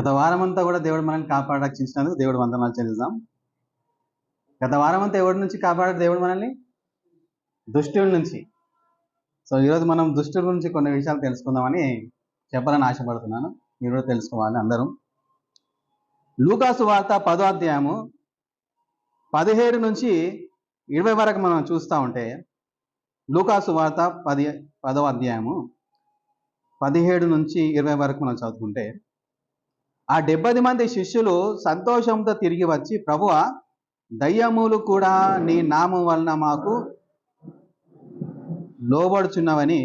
గత వారమంతా కూడా దేవుడు మనల్ని కాపాడక్షించినందుకు దేవుడు వందనాలు చెల్లిద్దాం. గత వారమంతా ఎవరి నుంచి కాపాడాడు దేవుడు మనల్ని? దుష్టుల నుంచి. సో ఈరోజు మనం దుష్టుల గురించి కొన్ని విషయాలు తెలుసుకుందామని చెప్పాలని ఆశపడుతున్నాను. మీరు కూడా తెలుసుకోవాలి అందరం. లూకాసు వార్త పదో అధ్యాయము పదిహేడు నుంచి ఇరవై వరకు మనం చూస్తూ ఉంటే లూకాసు వార్త పది పదో అధ్యాయము పదిహేడు నుంచి ఇరవై వరకు మనం చదువుకుంటే ఆ డెబ్బది మంది శిష్యులు సంతోషంతో తిరిగి వచ్చి ప్రభువ దయ్యములు కూడా నీ నామం వలన మాకు లోబడుచున్నవని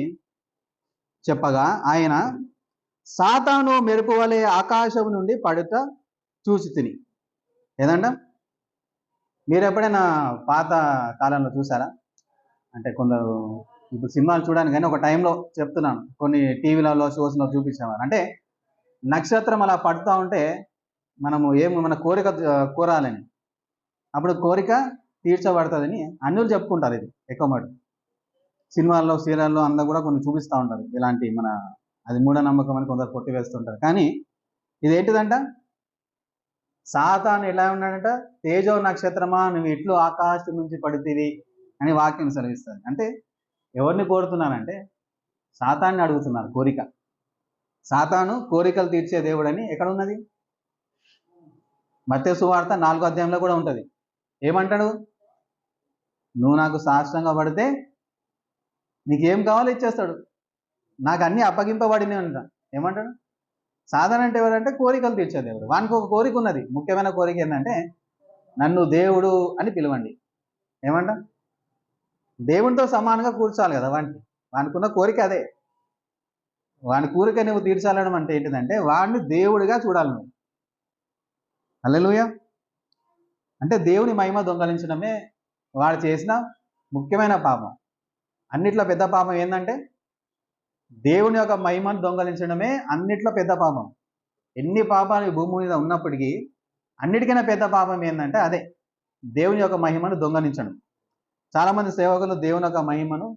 చెప్పగా ఆయన సాతాను మెరుపు వలె ఆకాశం నుండి పడుట చూసి తిని ఏదంట మీరు ఎప్పుడైనా పాత కాలంలో చూసారా? అంటే కొందరు ఇప్పుడు సినిమాలు చూడడానికి కానీ ఒక టైంలో చెప్తున్నాను. కొన్ని టీవీలలో షోస్లో చూపించేవారు. అంటే నక్షత్రం అలా పడుతూ ఉంటే మనము ఏం మన కోరిక కోరాలని. అప్పుడు కోరిక తీర్చబడుతుందని అన్యులు చెప్పుకుంటారు ఇది ఎక్కువ మటు. సినిమాల్లో సీరియల్లో అంతా కూడా కొన్ని చూపిస్తూ ఉంటారు. ఇలాంటి మన అది మూఢనమ్మకం అని కొందరు కొట్టి వేస్తుంటారు. కానీ ఇది ఏంటిదంట సాతాను ఎలా ఉన్నాడంట? తేజో నక్షత్రమా? నువ్వు ఇట్లు ఆకాశం నుంచి పడితేవి అని వాక్యం సెలవిస్తుంది. అంటే ఎవరిని కోరుతున్నానంటే సాతాన్ని అడుగుతున్నారు కోరిక. సాతాను కోరికలు తీర్చే దేవుడని ఎక్కడ ఉన్నది మత్య సువార్త నాలుగో అధ్యాయంలో కూడా ఉంటుంది. ఏమంటాడు? నువ్వు నాకు సాష్టంగా పడితే నీకేం కావాలో ఇచ్చేస్తాడు. నాకు అన్నీ అప్పగింపబడినవి అంట. ఏమంటాడు? సాధన అంటే ఎవరంటే కోరికలు తీర్చే దేవుడు. వానికి ఒక కోరిక ఉన్నది. ముఖ్యమైన కోరిక ఏంటంటే నన్ను దేవుడు అని పిలవండి. ఏమంట దేవునితో సమానంగా కూర్చోవాలి కదా వానికి. వానికి ఉన్న కోరిక అదే. వాని కోరిక నువ్వు తీర్చాలడం అంటే ఏంటిదంటే వాడిని దేవుడిగా చూడాలి నువ్వు. అల్లెలుయ అంటే దేవుని మహిమ దొంగలించడమే వాడు చేసిన ముఖ్యమైన పాపం. అన్నిట్లో పెద్ద పాపం ఏంటంటే దేవుని యొక్క మహిమను దొంగలించడమే అన్నిట్లో పెద్ద పాపం. ఎన్ని పాపాలు ఈ భూమి మీద ఉన్నప్పటికీ అన్నిటికైనా పెద్ద పాపం ఏంటంటే అదే దేవుని యొక్క మహిమను దొంగలించడం. చాలామంది సేవకులు దేవుని యొక్క మహిమను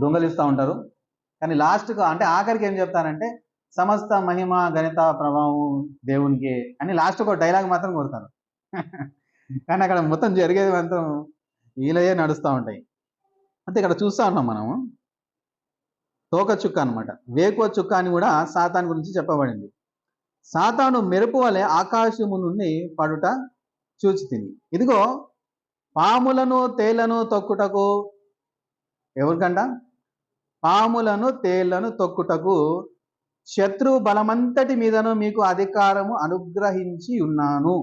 దొంగలిస్తూ ఉంటారు. కానీ లాస్ట్కు అంటే ఆఖరికి ఏం చెప్తారంటే సమస్త మహిమ గణిత ప్రభావం దేవునికి అని లాస్ట్ ఒక డైలాగ్ మాత్రం కొడతారు. కానీ అక్కడ మొత్తం జరిగేది మాత్రం వీలయే నడుస్తూ ఉంటాయి. అంటే ఇక్కడ చూస్తూ ఉన్నాం మనము. తోక చుక్క అనమాట వేకువ చుక్క అని కూడా సాతాన్ గురించి చెప్పబడింది. సాతాను మెరుపు వలె ఆకాశము నుండి పడుట చూచి తిని ఇదిగో పాములను తేళ్ళను తొక్కుటకు ఎవరికంట? పాములను తేళ్ళను తొక్కుటకు శత్రు బలమంతటి మీదను మీకు అధికారము అనుగ్రహించి ఉన్నాను.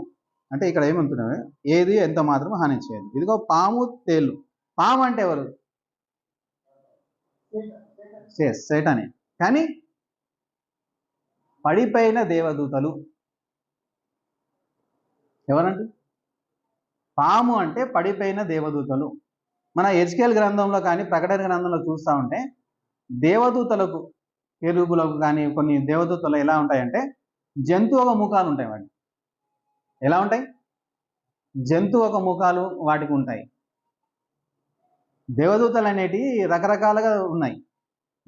అంటే ఇక్కడ ఏమంటున్నావు ఏది ఎంత మాత్రం హాని చేయదు. ఇదిగో పాము తేళ్ళు పాము అంటే ఎవరు? సేటనే. కానీ పడిపోయిన దేవదూతలు. ఎవరండి? పాము అంటే పడిపోయిన దేవదూతలు. మన హెచ్కేఎల్ గ్రంథంలో కానీ ప్రకటన గ్రంథంలో చూస్తూ ఉంటే దేవదూతలకు కేరుబులకు కానీ కొన్ని దేవదూతలు ఎలా ఉంటాయంటే జంతు ఒక ముఖాలు ఉంటాయి వాటి ఎలా ఉంటాయి? జంతు ఒక ముఖాలు వాటికి ఉంటాయి. దేవదూతలు అనేటివి రకరకాలుగా ఉన్నాయి.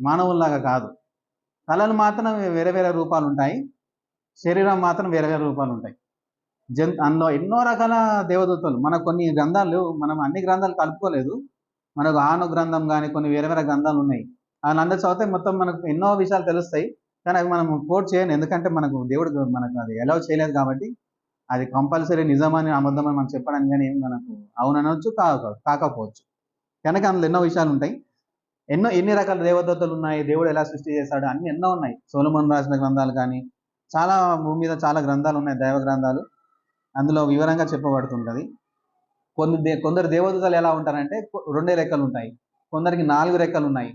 మానవుల్లాగా కాదు. తలలు మాత్రం వేరే వేరే రూపాలు ఉంటాయి. శరీరం మాత్రం వేరే వేరే రూపాలు ఉంటాయి. జంతు అందులో ఎన్నో రకాల దేవదూతలు. మన కొన్ని గ్రంథాలు మనం అన్ని గ్రంథాలు కలుపుకోలేదు. మనకు ఆను గ్రంథం కానీ కొన్ని వేరే వేరే గ్రంథాలు ఉన్నాయి. వాళ్ళందరూ చదివితే మొత్తం మనకు ఎన్నో విషయాలు తెలుస్తాయి. కానీ అవి మనం కోట్ చేయను ఎందుకంటే మనకు దేవుడు మనకు అది అలౌ చేయలేదు కాబట్టి అది కంపల్సరీ నిజమని అబద్ధమని మనం చెప్పడానికి కానీ మనకు అవుననొచ్చు కాక కాకపోవచ్చు. కనుక అందులో ఎన్నో విషయాలు ఉంటాయి. ఎన్నో ఎన్ని రకాల దేవదత్తలు ఉన్నాయి దేవుడు ఎలా సృష్టి చేశాడు అన్ని ఎన్నో ఉన్నాయి. సోలమన్ రాసిన గ్రంథాలు కానీ చాలా భూమి మీద చాలా గ్రంథాలు ఉన్నాయి దైవ గ్రంథాలు. అందులో వివరంగా చెప్పబడుతుంటుంది. కొన్ని దే కొందరు దేవదూతలు ఎలా ఉంటారంటే రెండే రెక్కలు ఉంటాయి. కొందరికి నాలుగు రెక్కలు ఉన్నాయి.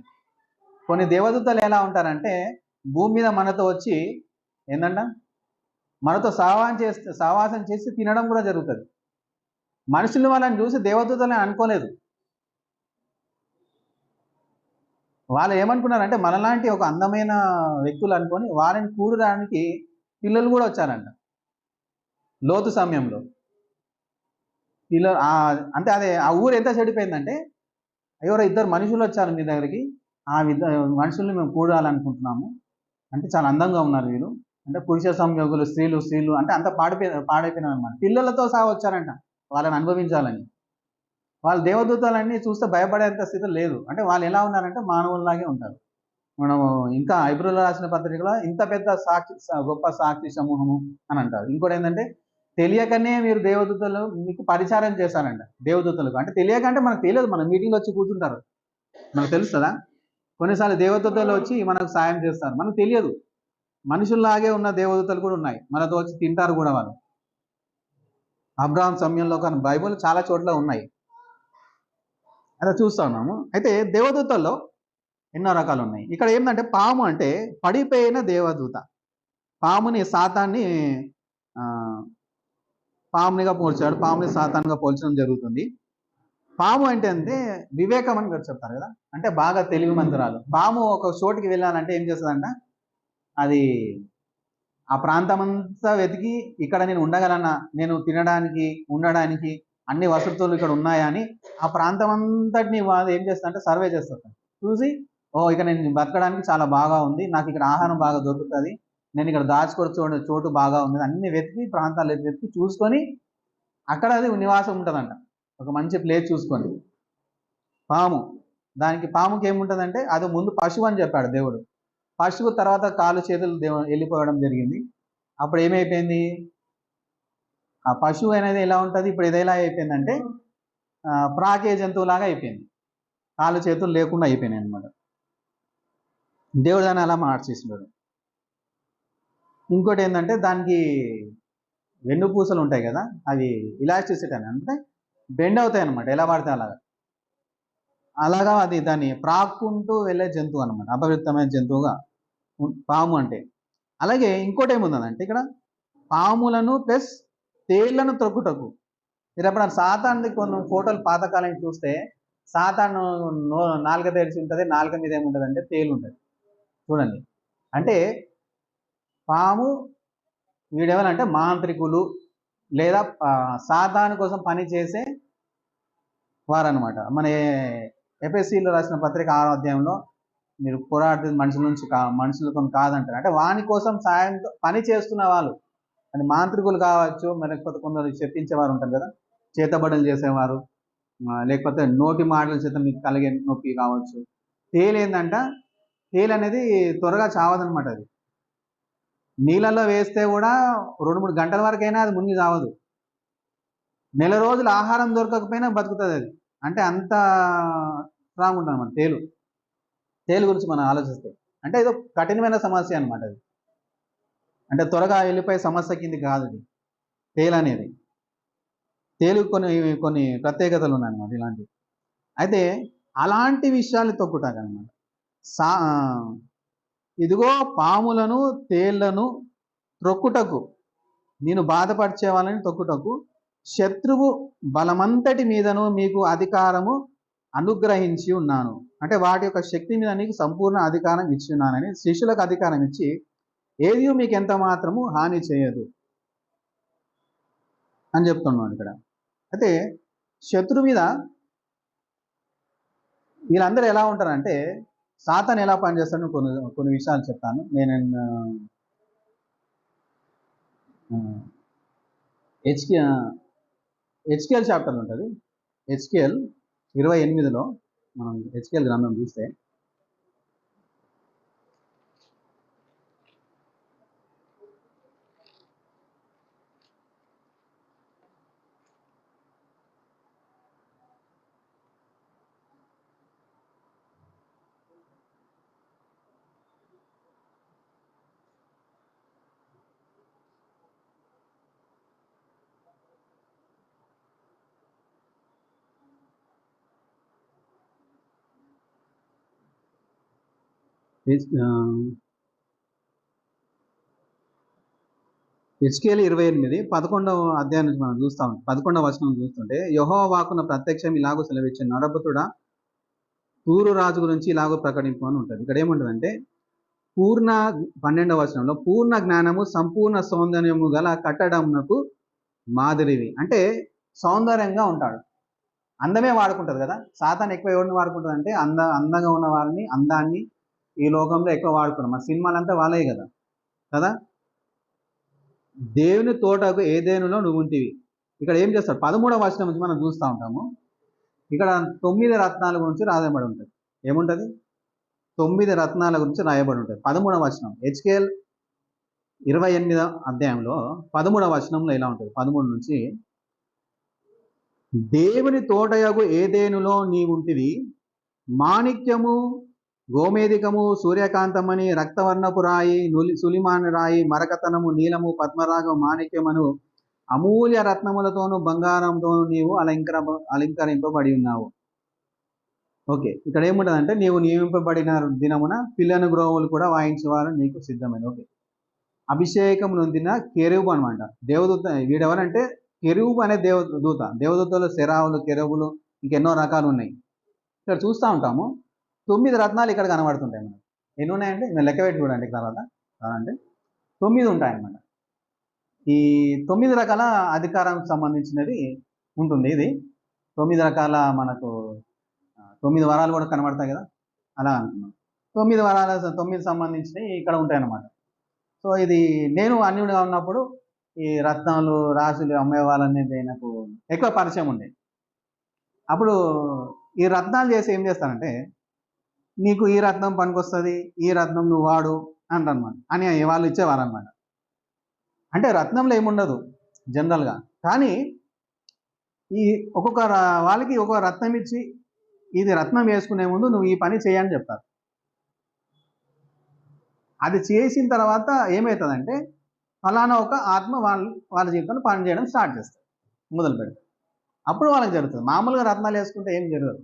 కొన్ని దేవదూతలు ఎలా ఉంటారంటే భూమి మీద మనతో వచ్చి ఏంటంట మనతో సావాసం చేస్తే సావాసం చేసి తినడం కూడా జరుగుతుంది. మనుషులు వాళ్ళని చూసి దేవదూతలని అనుకోలేదు. వాళ్ళు ఏమనుకున్నారంటే మనలాంటి ఒక అందమైన వ్యక్తులు అనుకొని వారిని కూడడానికి పిల్లలు కూడా వచ్చారంట. లోతు సమయంలో. పిల్లలు అంటే అదే ఆ ఊరు ఎంత చెడిపోయిందంటే ఎవరో ఇద్దరు మనుషులు వచ్చారు మీ దగ్గరికి. ఆ విధ మనుషుల్ని మేము కూడాలనుకుంటున్నాము. అంటే చాలా అందంగా ఉన్నారు వీళ్ళు. అంటే పురుష సంయోగులు స్త్రీలు స్త్రీలు అంటే అంత పాడిపోయి పాడైపోయినారు అనమాట పిల్లలతో సహా వచ్చారంట వాళ్ళని అనుభవించాలని. వాళ్ళ దేవదూతలన్నీ చూస్తే భయపడేంత స్థితి లేదు. అంటే వాళ్ళు ఎలా ఉన్నారంటే మానవుల్లాగే ఉంటారు. మనము ఇంకా ఐబ్రోలో రాసిన పత్రికలో ఇంత పెద్ద సాక్షి స- గొప్ప సాక్షి సమూహము అని అంటారు. ఇంకోటి ఏంటంటే తెలియకనే మీరు దేవదూతలు మీకు పరిచారం చేశారంట దేవదూతలకు. అంటే తెలియకంటే మనకు తెలియదు. మన మీటింగ్లో వచ్చి కూర్చుంటారు. మనకు తెలుస్తుందా? కొన్నిసార్లు దేవదూతలు వచ్చి మనకు సాయం చేస్తారు. మనకు తెలియదు. మనుషుల్లాగే ఉన్న దేవదూతలు కూడా ఉన్నాయి. మనతో వచ్చి తింటారు కూడా వాళ్ళు. అబ్రాహం సమయంలో కానీ బైబుల్ చాలా చోట్ల ఉన్నాయి. అలా చూస్తా ఉన్నాము. అయితే దేవదూతల్లో ఎన్నో రకాలు ఉన్నాయి. ఇక్కడ ఏంటంటే పాము అంటే పడిపోయిన దేవదూత. పాముని సాతాన్ని పామునిగా పోల్చాడు. పాముని సాతాన్గా పోల్చడం జరుగుతుంది. పాము అంటే అంటే వివేకం అని కూడా చెప్తారు కదా. అంటే బాగా తెలివి మంత్రాలు. పాము ఒక చోటికి వెళ్ళాలంటే ఏం చేస్తుందంట? అది ఆ ప్రాంతం అంతా వెతికి ఇక్కడ నేను ఉండగలనా? నేను తినడానికి ఉండడానికి అన్ని వసతులు ఇక్కడ ఉన్నాయా అని ఆ ప్రాంతం అంతటిని వాళ్ళు ఏం చేస్తారంటే సర్వే చేస్తారు చూసి ఓ ఇక నేను బతకడానికి చాలా బాగా ఉంది నాకు ఇక్కడ ఆహారం బాగా దొరుకుతుంది నేను ఇక్కడ చోటు చోటు బాగా ఉంది అన్ని వెతికి ప్రాంతాలు వెతికి చూసుకొని అక్కడ అది నివాసం ఉంటుందంట. ఒక మంచి ప్లేస్ చూసుకొని పాము. దానికి పాముకి ఏముంటుందంటే అది ముందు పశువు అని చెప్పాడు దేవుడు. పశువు తర్వాత కాలు చేతులు దేవు వెళ్ళిపోవడం జరిగింది. అప్పుడు ఏమైపోయింది? ఆ పశువు అనేది ఎలా ఉంటుంది? ఇప్పుడు ఇది ఎలా అయిపోయిందంటే ప్రాకే జంతువులాగా అయిపోయింది. కాలు చేతులు లేకుండా అయిపోయినాయి అనమాట దేవుడు దాన్ని అలా మార్చేసినాడు. ఇంకోటి ఏంటంటే దానికి వెన్నుపూసలు ఉంటాయి కదా అవి ఇలాస్టిసిటీ అని అంటే బెండ్ అవుతాయి అనమాట ఎలా పడితే అలాగా. అలాగా అది దాన్ని ప్రాక్కుంటూ వెళ్ళే జంతువు అనమాట అపవిత్రమైన జంతువుగా పాము అంటే. అలాగే ఇంకోటి ఏముందంటే ఇక్కడ పాములను ప్లస్ తేళ్ళను త్రొక్కుటకు. మీరు ఎప్పుడన్నా సాతాన్ని కొన్ని ఫోటోలు పాతకాలం చూస్తే సాతాను నాలుగ నాలుక తెరిచి ఉంటుంది నాలుక మీద ఏముంటుంది అంటే తేలు ఉంటుంది చూడండి. అంటే పాము వీడెవరంటే మాంత్రికులు లేదా సాతాను కోసం పని చేసే వారనమాట మన ఎఫ్ఎస్సిలో రాసిన పత్రిక ఆరో అధ్యాయంలో మీరు పోరాడుతుంది మనుషుల నుంచి కా మనుషులతో కాదంటారు. అంటే వాని కోసం సాయంతో పని చేస్తున్న వాళ్ళు. అది మాంత్రికులు కావచ్చు మరి లేకపోతే కొందరు చెప్పించేవారు ఉంటారు కదా. చేతబడులు చేసేవారు. లేకపోతే నోటి మాటల చేత మీకు కలిగే నొప్పి కావచ్చు. తేలు ఏంటంట తేలు అనేది త్వరగా చావదనమాట అది. నీళ్ళలో వేస్తే కూడా రెండు మూడు గంటల వరకైనా అది మునిగి చావదు. నెల రోజులు ఆహారం దొరకకపోయినా బతుకుతుంది అది. అంటే అంత స్ట్రాంగ్ ఉంటుంది అన్నమాట తేలు. తేలు గురించి మనం ఆలోచిస్తే. అంటే ఏదో కఠినమైన సమస్య అనమాట అది. అంటే త్వరగా వెళ్ళిపోయే సమస్య కింది కాదు ఇది. తేలు అనేది. తేలు కొన్ని కొన్ని ప్రత్యేకతలు ఉన్నాయన్నమాట ఇలాంటివి. అయితే అలాంటి విషయాలు తొక్కుటాకనమాట సా ఇదిగో పాములను తేళ్ళను త్రొక్కుటకు నేను బాధపరిచే వాళ్ళని తొక్కుటకు శత్రువు బలమంతటి మీదను మీకు అధికారము అనుగ్రహించి ఉన్నాను. అంటే వాటి యొక్క శక్తి మీద నీకు సంపూర్ణ అధికారం ఇచ్చి ఉన్నానని శిష్యులకు అధికారం ఇచ్చి ఏది మీకు ఎంత మాత్రము హాని చేయదు అని చెప్తున్నాను ఇక్కడ. అయితే శత్రు మీద వీళ్ళందరూ ఎలా ఉంటారంటే సాతాన్ ఎలా పనిచేస్తాడో కొన్ని కొన్ని విషయాలు చెప్తాను. నేను హెచ్కే హెచ్కేఎల్ చాప్టర్ ఉంటుంది. హెచ్కేఎల్ ఇరవై ఎనిమిదిలో మనం హెచ్కేఎల్ గ్రంథం చూస్తే హెచ్కేలు ఇరవై ఎనిమిది పదకొండవ అధ్యాయం నుంచి మనం చూస్తాం పదకొండవ వచనం చూస్తుంటే యహో వాకున ప్రత్యక్షం ఇలాగో సెలవిచ్చే నరపుతుడా పూరు రాజు గురించి ఇలాగో ప్రకటింపు అని ఉంటుంది. ఇక్కడ ఏముంటుందంటే పూర్ణ పన్నెండవ వచనంలో పూర్ణ జ్ఞానము సంపూర్ణ సౌందర్యము గల కట్టడమునకు మాదిరివి. అంటే సౌందర్యంగా ఉంటాడు. అందమే వాడుకుంటుంది కదా? సాతాన్ ఎక్కువ ఎవరిని వాడుకుంటుంది అంటే అంద అందంగా ఉన్న వారిని అందాన్ని ఈ లోకంలో ఎక్కువ వాడుకున్నాం. సినిమాలు సినిమాలంతా వాళ్ళే కదా? కదా? దేవుని తోటకు ఏదేనులో నువ్వు ఉంటివి? ఇక్కడ ఏం చేస్తాడు పదమూడవ వచనం నుంచి మనం చూస్తూ ఉంటాము. ఇక్కడ తొమ్మిది రత్నాల గురించి రాయబడి ఉంటుంది. ఏముంటుంది? తొమ్మిది రత్నాల గురించి రాయబడి ఉంటుంది. పదమూడవ వచనం. హెచ్కేఎల్ ఇరవై ఎనిమిదవ అధ్యాయంలో పదమూడవ వచనంలో ఇలా ఉంటుంది. పదమూడు నుంచి దేవుని తోటయగు ఏదేనులో నీవుంటివి మాణిక్యము గోమేదికము సూర్యకాంతమని రక్తవర్ణపు రాయి నులి రాయి మరకతనము నీలము పద్మరాగం మాణిక్యమను అమూల్య రత్నములతోను బంగారంతోనూ నీవు అలంకర అలంకరింపబడి ఉన్నావు. ఓకే ఇక్కడ ఏముంటుందంటే నీవు నియమింపబడిన దినమున పిల్లను గ్రోవులు కూడా వాయించేవారు నీకు సిద్ధమైన. ఓకే అభిషేకం నొందిన కెరూబు అనమాట దేవదూత వీడెవరంటే కెరూబు అనే దేవ దూత దేవదూతలు శరావులు కెరూబులు ఇంకెన్నో రకాలు ఉన్నాయి. ఇక్కడ చూస్తూ ఉంటాము. తొమ్మిది రత్నాలు ఇక్కడ కనబడుతుంటాయి మనకు ఎన్ని ఉన్నాయంటే మేము లెక్క పెట్టి చూడండి తర్వాత. అంటే తొమ్మిది ఉంటాయి అన్నమాట ఈ తొమ్మిది రకాల అధికారానికి సంబంధించినది ఉంటుంది ఇది. తొమ్మిది రకాల మనకు తొమ్మిది వరాలు కూడా కనబడతాయి కదా? అలా అనుకున్నాం తొమ్మిది వరాల తొమ్మిది సంబంధించినవి ఇక్కడ ఉంటాయి అన్నమాట సో ఇది నేను అన్యుడిగా ఉన్నప్పుడు ఈ రత్నాలు రాసులు అమ్మే వాళ్ళనేది నాకు ఎక్కువ పరిచయం ఉండే. అప్పుడు ఈ రత్నాలు చేసి ఏం చేస్తానంటే నీకు ఈ రత్నం పనికొస్తుంది ఈ రత్నం నువ్వు వాడు అంటనమాట అని వాళ్ళు ఇచ్చేవారు అనమాట అంటే రత్నంలో ఏముండదు జనరల్గా. కానీ ఈ ఒక్కొక్క వాళ్ళకి ఒక్కొక్క రత్నం ఇచ్చి ఇది రత్నం వేసుకునే ముందు నువ్వు ఈ పని చేయని చెప్తారు. అది చేసిన తర్వాత ఏమవుతుందంటే ఫలానా ఒక ఆత్మ వాళ్ళ వాళ్ళ జీవితంలో పని చేయడం స్టార్ట్ చేస్తారు మొదలు పెడతారు అప్పుడు వాళ్ళకి జరుగుతుంది. మామూలుగా రత్నాలు వేసుకుంటే ఏం జరగదు.